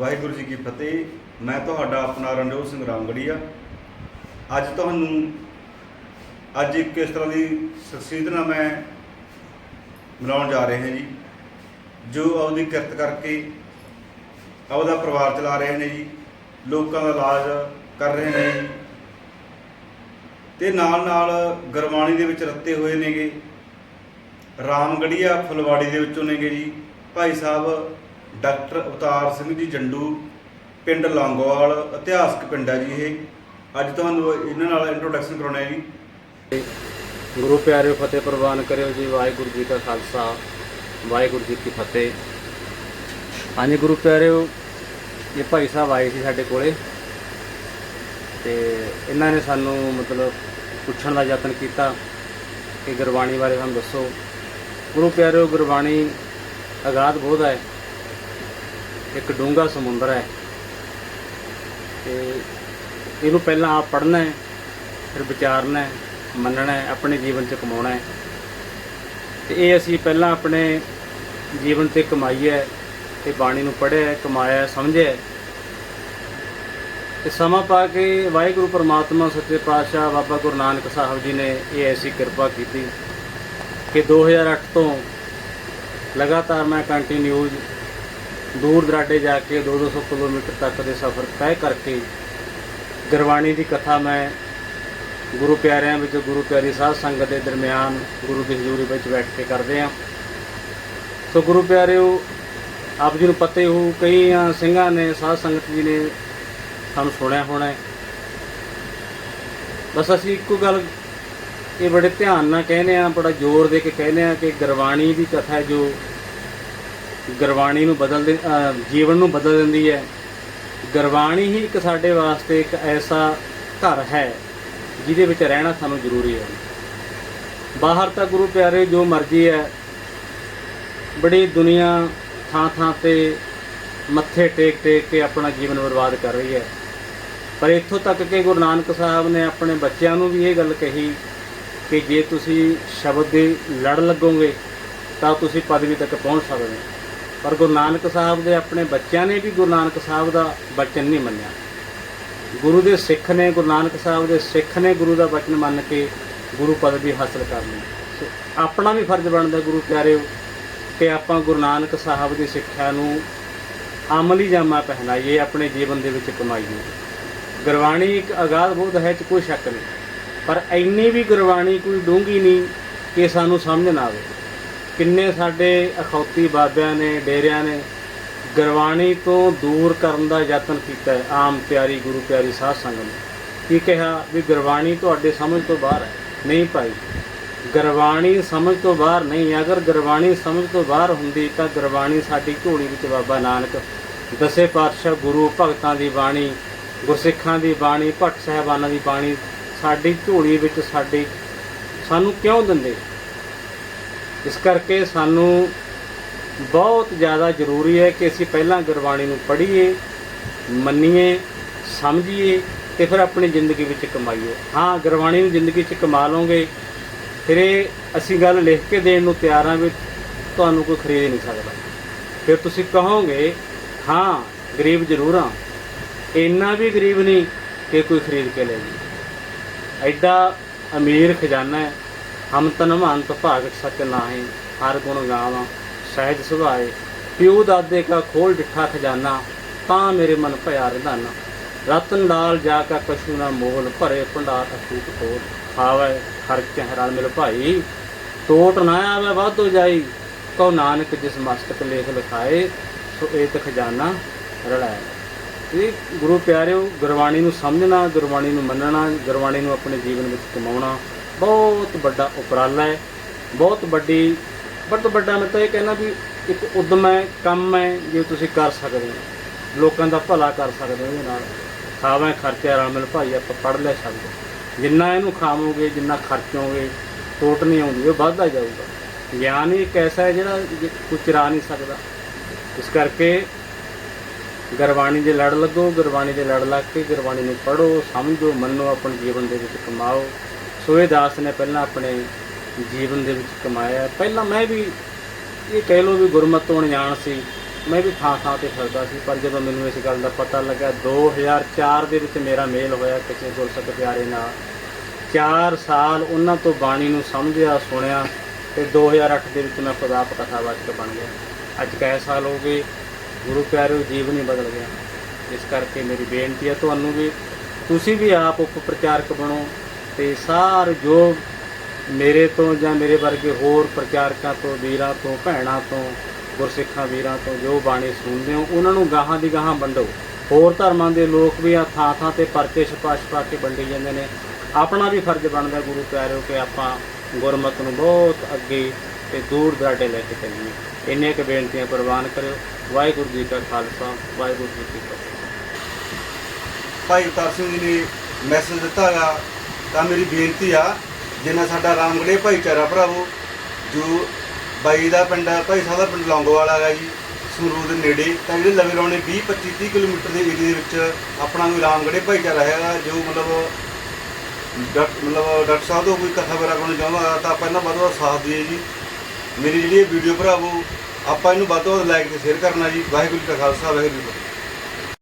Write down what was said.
ਵਾਹਿਗੁਰੂ ਜੀ ਕੀ ਫਤਿਹ। ਮੈਂ ਤੁਹਾਡਾ ਆਪਣਾ ਰਣਜੋਤ ਸਿੰਘ ਰਾਮਗੜੀਆ। ਅੱਜ ਤੁਹਾਨੂੰ ਅੱਜ ਇੱਕ ਇਸ ਤਰ੍ਹਾਂ ਦੀ ਸ਼ਖਸੀਅਤ ਨਾਲ ਮੈਂ ਮਿਲਾਉਣ ਜਾ ਰਹੇ ਹਾਂ ਜੀ, ਜੋ ਆਪਦੀ ਕਿਰਤ ਕਰਕੇ ਆਪਦਾ ਪਰਿਵਾਰ ਚਲਾ ਰਹੇ ਨੇ ਜੀ, ਲੋਕਾਂ ਦਾ ਇਲਾਜ ਕਰ ਰਹੇ ਨੇ ਜੀ। ਤੇ ਨਾਲ ਨਾਲ ਗਰਮਾਣੀ ਦੇ ਵਿੱਚ ਰੱਤੇ ਹੋਏ ਨੇਗੇ। ਰਾਮਗੜੀਆ ਫੁਲਵਾੜੀ ਦੇ ਵਿੱਚੋਂ ਨੇਗੇ ਜੀ। ਭਾਈ ਸਾਹਿਬ ਡਾਕਟਰ ਅਵਤਾਰ ਸਿੰਘ ਜੀ ਜੰਡੂ, ਪਿੰਡ ਲੌਂਗੋਵਾਲ, ਇਤਿਹਾਸਕ ਪਿੰਡ ਹੈ ਜੀ ਇਹ। ਅੱਜ ਤੁਹਾਨੂੰ ਇਹਨਾਂ ਨਾਲ ਇੰਟਰੋਡਕਸ਼ਨ ਕਰਾਉਣਾ ਹੈ ਜੀ। ਗੁਰੂ ਪਿਆਰਿਓ ਫਤਿਹ ਪ੍ਰਵਾਨ ਕਰਿਓ ਜੀ, ਵਾਹਿਗੁਰੂ ਜੀ ਕਾ ਖਾਲਸਾ, ਵਾਹਿਗੁਰੂ ਜੀ ਕੀ ਫਤਿਹ। ਹਾਂਜੀ ਗੁਰੂ ਪਿਆਰਿਓ, ਇਹ ਭਾਈ ਸਾਹਿਬ ਆਏ ਸੀ ਸਾਡੇ ਕੋਲੇ ਤੇ ਇਹਨਾਂ ਨੇ ਸਾਨੂੰ ਮਤਲਬ ਪੁੱਛਣ ਦਾ ਯਤਨ ਕੀਤਾ ਕਿ ਗੁਰਬਾਣੀ ਬਾਰੇ ਸਾਨੂੰ ਦੱਸੋ। ਗੁਰੂ ਪਿਆਰਿਓ, ਗੁਰਬਾਣੀ ਅਗਾਧ ਬੋਧ ਹੈ। ਇੱਕ ਡੂੰਘਾ ਸਮੁੰਦਰ ਹੈ ਤੇ ਇਹਨੂੰ ਪਹਿਲਾਂ ਆਪ ਪੜ੍ਹਨਾ ਹੈ, ਫਿਰ ਵਿਚਾਰਨਾ ਹੈ, ਮੰਨਣਾ ਹੈ, ਆਪਣੇ ਜੀਵਨ 'ਚ ਕਮਾਉਣਾ ਹੈ ਤੇ ਇਹ ਅਸੀਂ ਪਹਿਲਾਂ ਆਪਣੇ ਜੀਵਨ ਤੇ ਕਮਾਈ ਹੈ ਤੇ ਬਾਣੀ ਨੂੰ ਪੜ੍ਹਿਆ ਕਮਾਇਆ ਸਮਝਿਆ ਹੈ। ਤੇ ਸਮਾਂ ਪਾ ਕੇ ਵਾਹਿਗੁਰੂ ਪਰਮਾਤਮਾ, ਸੱਚੇ ਪਾਤਸ਼ਾਹ ਬਾਬਾ ਗੁਰੂ ਨਾਨਕ ਸਾਹਿਬ ਜੀ ਨੇ ਇਹ ਐਸੀ ਕਿਰਪਾ ਕੀਤੀ ਕਿ 2008 ਤੋਂ ਲਗਾਤਾਰ ਮੈਂ ਕੰਟੀਨਿਊ ਦੂਰ ਦਰਾਡੇ ਜਾ ਕੇ 2-200 ਕਿਲੋਮੀਟਰ ਤੱਕ ਦੇ ਸਫ਼ਰ ਤੈਅ ਕਰਕੇ ਗੁਰਬਾਣੀ ਦੀ ਕਥਾ ਮੈਂ ਗੁਰੂ ਪਿਆਰਿਆਂ ਵਿੱਚ, ਗੁਰੂ ਪਿਆਰੀ ਸਾਧ ਸੰਗਤ ਦੇ ਦਰਮਿਆਨ ਗੁਰੂ ਦੀ ਹਜ਼ੂਰੀ ਵਿੱਚ ਬੈਠ ਕੇ ਕਰਦੇ ਹਾਂ। ਸੋ ਗੁਰੂ ਪਿਆਰਿਓ, ਆਪ ਜੀ ਨੂੰ ਪਤਾ ਹੀ ਹੋ ਕਈਆਂ ਸਿੰਘਾਂ ਨੇ, ਸਾਧ ਸੰਗਤ ਜੀ ਨੇ ਸਾਨੂੰ ਸੁਣਿਆ ਹੋਣਾ ਬਸ ਅਸੀਂ ਇੱਕੋ ਗੱਲ ਇਹ ਬੜੇ ਧਿਆਨ ਨਾਲ ਕਹਿੰਦੇ ਆ ਬੜਾ ਜ਼ੋਰ ਦੇ ਕੇ ਕਹਿੰਦੇ ਆ ਕਿ ਗੁਰਬਾਣੀ ਦੀ ਕਥਾ ਜੋ ਗੁਰਬਾਣੀ ਨੂੰ ਬਦਲ ਦੇ ਜੀਵਨ ਨੂੰ ਬਦਲ ਦਿੰਦੀ ਹੈ। ਗੁਰਬਾਣੀ ਹੀ ਇੱਕ ਸਾਡੇ ਵਾਸਤੇ ਇੱਕ ਐਸਾ ਘਰ ਹੈ, ਜਿਹਦੇ ਵਿੱਚ ਰਹਿਣਾ ਸਾਨੂੰ ਜ਼ਰੂਰੀ ਹੈ। ਬਾਹਰ ਤਾਂ ਗੁਰੂ ਪਿਆਰੇ ਜੋ ਮਰਜ਼ੀ ਹੈ, ਬੜੀ ਦੁਨੀਆ ਥਾਂ ਥਾਂ ਤੇ ਮੱਥੇ ਟੇਕ ਟੇਕ ਕੇ ਆਪਣਾ ਜੀਵਨ ਬਰਬਾਦ ਕਰ ਰਹੀ ਹੈ। ਪਰ ਇੱਥੋਂ ਤੱਕ ਕਿ ਗੁਰੂ ਨਾਨਕ ਸਾਹਿਬ ਨੇ ਆਪਣੇ ਬੱਚਿਆਂ ਨੂੰ ਵੀ ਇਹ ਗੱਲ ਕਹੀ ਕਿ ਜੇ ਤੁਸੀਂ ਸ਼ਬਦ ਦੇ ਲੜ ਲੱਗੋਗੇ, ਤਾਂ ਤੁਸੀਂ ਪਦਵੀ ਤੱਕ ਪਹੁੰਚ ਸਕਦੇ ਹੋ। ਪਰ ਗੁਰੂ ਨਾਨਕ ਸਾਹਿਬ ਦੇ ਆਪਣੇ ਬੱਚਿਆਂ ਨੇ ਵੀ ਗੁਰੂ ਨਾਨਕ ਸਾਹਿਬ ਦਾ ਬਚਨ ਨਹੀਂ ਮੰਨਿਆ। ਗੁਰੂ ਦੇ ਸਿੱਖ ਨੇ, ਗੁਰੂ ਨਾਨਕ ਸਾਹਿਬ ਦੇ ਸਿੱਖ ਨੇ ਗੁਰੂ ਦਾ ਬਚਨ ਮੰਨ ਕੇ ਗੁਰੂ ਪਦਵੀ ਹਾਸਲ ਕਰ ਲਈ। ਸੋ ਆਪਣਾ ਵੀ ਫਰਜ਼ ਬਣਦਾ ਗੁਰੂ ਪਿਆਰਿਓ, ਕਿ ਆਪਾਂ ਗੁਰੂ ਨਾਨਕ ਸਾਹਿਬ ਦੀ ਸਿੱਖਿਆ ਨੂੰ ਅਮਲੀ ਜਾਮਾ ਪਹਿਨਾਈਏ, ਆਪਣੇ ਜੀਵਨ ਦੇ ਵਿੱਚ ਕਮਾਈਏ। ਗੁਰਬਾਣੀ ਇੱਕ ਅਗਾਧ ਬੋਧ ਹੈ ਚ ਕੋਈ ਸ਼ੱਕ ਨਹੀਂ। ਪਰ ਇੰਨੀ ਵੀ ਗੁਰਬਾਣੀ ਕੋਈ ਡੂੰਘੀ ਨਹੀਂ ਕਿ ਸਾਨੂੰ ਸਮਝ ਨਾ ਆਵੇ। ਕਿੰਨੇ ਸਾਡੇ ਅਖੌਤੀ ਬਾਬਿਆਂ ਨੇ, ਡੇਰਿਆਂ ਨੇ ਗੁਰਬਾਣੀ ਤੋਂ ਦੂਰ ਕਰਨ ਦਾ ਯਤਨ ਕੀਤਾ ਹੈ, ਆਮ ਪਿਆਰੀ, ਗੁਰੂ ਪਿਆਰੀ ਸਾਧ ਸੰਗਤ ਨੇ। ਕੀ ਕਿਹਾ ਵੀ ਗੁਰਬਾਣੀ ਤੁਹਾਡੇ ਸਮਝ ਤੋਂ ਬਾਹਰ ਹੈ? ਨਹੀਂ ਭਾਈ। ਗੁਰਬਾਣੀ ਸਮਝ ਤੋਂ ਬਾਹਰ ਨਹੀਂ ਅਗਰ ਗੁਰਬਾਣੀ ਸਮਝ ਤੋਂ ਬਾਹਰ ਹੁੰਦੀ ਤਾਂ ਗੁਰਬਾਣੀ ਸਾਡੀ ਝੋਲੀ ਵਿੱਚ ਬਾਬਾ ਨਾਨਕ ਦਸੇ ਪਾਤਸ਼ਾਹ, ਗੁਰੂ ਭਗਤਾਂ ਦੀ ਬਾਣੀ, ਗੁਰਸਿੱਖਾਂ ਦੀ ਬਾਣੀ, ਭੱਟ ਸਾਹਿਬਾਨਾਂ ਦੀ ਬਾਣੀ ਸਾਡੀ ਝੋਲੀ ਵਿੱਚ ਸਾਡੀ ਸਾਨੂੰ ਕਿਉਂ ਦਿੰਦੇ? ਇਸ ਕਰਕੇ ਸਾਨੂੰ ਬਹੁਤ ਜ਼ਿਆਦਾ ਜ਼ਰੂਰੀ ਹੈ ਕਿ ਅਸੀਂ ਪਹਿਲਾਂ ਗੁਰਬਾਣੀ ਨੂੰ ਪੜ੍ਹੀਏ, ਮੰਨੀਏ, ਸਮਝੀਏ ਤੇ ਫਿਰ ਆਪਣੀ ਜ਼ਿੰਦਗੀ ਵਿੱਚ ਕਮਾਈਏ। ਹਾਂ, ਗੁਰਬਾਣੀ ਨੂੰ ਜ਼ਿੰਦਗੀ 'ਚ ਕਮਾ ਲਓਗੇ, ਫਿਰ ਇਹ ਅਸੀਂ ਗੱਲ ਲਿਖ ਕੇ ਦੇਣ ਨੂੰ ਤਿਆਰ ਹਾਂ ਵੀ ਤੁਹਾਨੂੰ ਕੋਈ ਖਰੀਦ ਨਹੀਂ ਸਕਦਾ। ਫਿਰ ਤੁਸੀਂ ਕਹੋਗੇ, ਹਾਂ, ਗਰੀਬ ਜ਼ਰੂਰ ਹਾਂ, ਇੰਨਾ ਵੀ ਗਰੀਬ ਨਹੀਂ ਕਿ ਕੋਈ ਖਰੀਦ ਕੇ ਲੈ ਜੀ ਐਡਾ ਅਮੀਰ ਖਜ਼ਾਨਾ ਹੈ। ਹਮ ਤਨ ਮਹੰਤ ਭਾਗਤ ਸਚ ਨਾਹੀਂ, ਹਰ ਗੁਣ ਗਾਵਾਂ, ਸਹਿਜ ਸੁਭਾਏ। ਪਿਉ ਦਾਦੇ ਕਾ ਖੋਲ ਡਿੱਠਾ ਖਜ਼ਾਨਾ, ਤਾਂ ਮੇਰੇ ਮਨ ਭਇਆ ਰਧਾਨਾ। ਰਤਨ ਲਾਲ ਜਾ ਕਾ ਕਛੂ ਨਾ ਮੋਲ, ਭਰੇ ਭੰਡਾਰ ਅਟੂਟ ਕੋਲ। ਖਾਵੇ ਖਰਚ ਹੈਰਾਨ ਮਿਲ ਭਾਈ। ਟੋਟ ਨਾ ਆਵੇ, ਵਾਧੋ ਜਾਈ। ਕਉ ਨਾਨਕ ਜਿਸ ਮਸਤਕ ਲੇਖ ਲਿਖਾਏ, ਸੋ ਏਤ ਖਜ਼ਾਨਾ ਰਲਾਏ ਇਹ ਗੁਰੂ ਪਿਆਰਿਓ, ਗੁਰਬਾਣੀ ਨੂੰ ਸਮਝਣਾ, ਗੁਰਬਾਣੀ ਨੂੰ ਮੰਨਣਾ, ਗੁਰਬਾਣੀ ਨੂੰ ਆਪਣੇ ਜੀਵਨ ਵਿੱਚ ਕਮਾਉਣਾ ਬਹੁਤ ਵੱਡਾ ਉਪਰਾਲਾ ਹੈ, ਬਹੁਤ ਵੱਡੀ ਬਹੁਤ ਵੱਡਾ ਮੈਂ ਤਾਂ ਇਹ ਕਹਿਣਾ ਵੀ ਇੱਕ ਉਦਮ ਹੈ, ਕੰਮ ਹੈ, ਜੇ ਤੁਸੀਂ ਕਰ ਸਕਦੇ ਹੋ। ਲੋਕਾਂ ਦਾ ਭਲਾ ਕਰ ਸਕਦੇ ਹੋ, ਇਹਦੇ ਨਾਲ ਖਾਵਾਂ ਖਰਚਾ ਆਰਾਮ ਨਾਲ ਭਾਈ ਆਪਾਂ ਪੜ ਲੈ ਸਕਦੇ ਜਿੰਨਾ ਇਹਨੂੰ ਖਾਵੋਗੇ, ਜਿੰਨਾ ਖਰਚੋਗੇ ਟੋਟ ਨਹੀਂ ਆਉਂਦੀ, ਉਹ ਵੱਧਦਾ ਜਾਊਗਾ। ਗਿਆਨ ਹੀ ਇੱਕ ਐਸਾ ਹੈ ਜਿਹੜਾ ਜੇ ਚਰਾ ਨਹੀਂ ਸਕਦਾ। ਇਸ ਕਰਕੇ ਗੁਰਬਾਣੀ ਦੇ ਲੜ ਲੱਗੋ, ਗੁਰਬਾਣੀ ਦੇ ਲੜ ਲੱਗ ਕੇ ਗੁਰਬਾਣੀ ਨੂੰ ਪੜੋ ਸਮਝੋ, ਮੰਨੋ, ਆਪਣੇ ਜੀਵਨ ਦੇ ਵਿੱਚ ਕਮਾਓ। ਸੋਏ ਨੇ ਪਹਿਲਾਂ ਆਪਣੇ ਜੀਵਨ ਦੇ ਵਿੱਚ ਕਮਾਇਆ। ਪਹਿਲਾਂ ਮੈਂ ਵੀ ਇਹ ਕਹਿ ਲਓ ਵੀ ਗੁਰਮਤਿ ਤੋਂ ਅਣਜਾਣ ਸੀ। ਮੈਂ ਵੀ ਥਾਂ ਥਾਂ ਤੇ ਫਿਰਦਾ ਸੀ, ਪਰ ਜਦੋਂ ਮੈਨੂੰ ਇਸ ਗੱਲ ਦਾ ਪਤਾ ਲੱਗਾ 2004 ਦੇ ਵਿੱਚ ਮੇਰਾ ਮੇਲ ਹੋਇਆ ਕਿਸੇ ਗੁਰਸਿੱਖ ਪਿਆਰੇ ਨਾਲ। 4 ਸਾਲ ਉਹਨਾਂ ਤੋਂ ਬਾਣੀ ਨੂੰ ਸਮਝਿਆ, ਸੁਣਿਆ ਤੇ 2008 ਦੇ ਵਿੱਚ ਮੈਂ ਖੁਦਾ ਕਥਾਵਾਚਕ ਬਣ ਗਿਆ। ਅੱਜ ਕਈ ਸਾਲ ਹੋ ਗਏ, ਗੁਰੂ ਪਿਆਰਿਓ, ਜੀਵਨ ਹੀ ਬਦਲ ਗਿਆ। ਇਸ ਕਰਕੇ ਮੇਰੀ ਬੇਨਤੀ ਹੈ ਤੁਹਾਨੂੰ ਵੀ, ਤੁਸੀਂ ਵੀ ਆਪ ਉਪ ਪ੍ਰਚਾਰਕ ਬਣੋ। ਤੇ ਸਾਰੇ ਜੋ ਮੇਰੇ ਤੋਂ ਜਾਂ ਮੇਰੇ ਵਰਗੇ ਹੋਰ ਪ੍ਰਚਾਰਕਾਂ ਤੋਂ, ਵੀਰਾਂ ਤੋਂ, ਭੈਣਾਂ ਤੋਂ, ਗੁਰਸਿੱਖਾਂ ਵੀਰਾਂ ਤੋਂ ਜੋ ਬਾਣੀ ਸੁਣਦੇ ਹੋ, ਉਹਨਾਂ ਨੂੰ ਗਾਹਾਂ ਦੀ ਗਾਹਾਂ ਵੰਡੋ। ਹੋਰ ਧਰਮਾਂ ਦੇ ਲੋਕ ਵੀ ਆ ਥਾਂ ਥਾਂ ਤੇ ਪਰਚੇ ਛਪਾ ਛਪਾ ਕੇ ਵੰਡੇ ਜਾਂਦੇ ਨੇ। ਆਪਣਾ ਵੀ ਫਰਜ਼ ਬਣਦਾ ਗੁਰੂ ਪਿਆਰਿਓ ਕਿ ਆਪਾਂ ਗੁਰਮਤ ਨੂੰ ਬਹੁਤ ਅੱਗੇ ਤੇ ਦੂਰ ਦਰਾਡੇ ਲੈ ਕੇ ਚੱਲੀਏ। ਇੰਨੀਆਂ ਕੁ ਬੇਨਤੀਆਂ ਪ੍ਰਵਾਨ ਕਰਿਓ। ਵਾਹਿਗੁਰੂ ਜੀ ਕਾ ਖਾਲਸਾ, ਵਾਹਿਗੁਰੂ ਜੀ ਕੀ ਫਤਿਹ। ਭਾਈ ਅਵਤਾਰ ਸਿੰਘ ਜੀ ਨੇ ਮੈਸੇਜ ਦਿੱਤਾ ਹੈਗਾ ਤਾਂ ਮੇਰੀ ਬੇਨਤੀ ਆ ਜਿੰਨਾ ਸਾਡਾ ਰਾਮਗੜੇ ਭਾਈਚਾਰਾ ਭਰਾਵੋ, ਜੋ ਬਾਈ ਦਾ ਪਿੰਡ ਹੈ ਭਾਈ ਸਾਹਿਬ ਦਾ ਪਿੰਡ ਲੌਂਗੋਵਾਲ ਹੈਗਾ ਜੀ, ਸੰਗਰੂਰ ਦੇ ਨੇੜੇ, ਤਾਂ ਜਿਹੜੇ ਲਵੇ ਲਾਉਣੇ 20 25 30 ਕਿਲੋਮੀਟਰ ਦੇ ਏਰੀਏ ਦੇ ਵਿੱਚ ਆਪਣਾ ਕੋਈ ਰਾਮਗੜੇ ਭਾਈਚਾਰਾ ਹੈਗਾ, ਜੋ ਮਤਲਬ ਡਾਕ- ਮਤਲਬ ਡਾਕਟਰ ਸਾਹਿਬ ਤੋਂ ਕੋਈ ਕਥਾ ਵਗੈਰਾ ਕਰਨਾ ਚਾਹੁੰਦਾ ਤਾਂ ਆਪਾਂ ਇਹਨਾਂ ਵੱਧ ਤੋਂ ਵੱਧ ਸਾਥ ਦਈਏ ਜੀ। ਮੇਰੀ ਜਿਹੜੀ ਇਹ ਵੀਡੀਓ ਭਰਾਵੋ, ਆਪਾਂ ਇਹਨੂੰ ਵੱਧ ਤੋਂ ਵੱਧ ਲਾਈਕ ਤੇ ਸ਼ੇਅਰ ਕਰਨਾ ਜੀ। ਵਾਹਿਗੁਰੂ ਜੀ ਕਾ ਖਾਲਸਾ, ਵਾਹਿਗੁਰੂ ਜੀ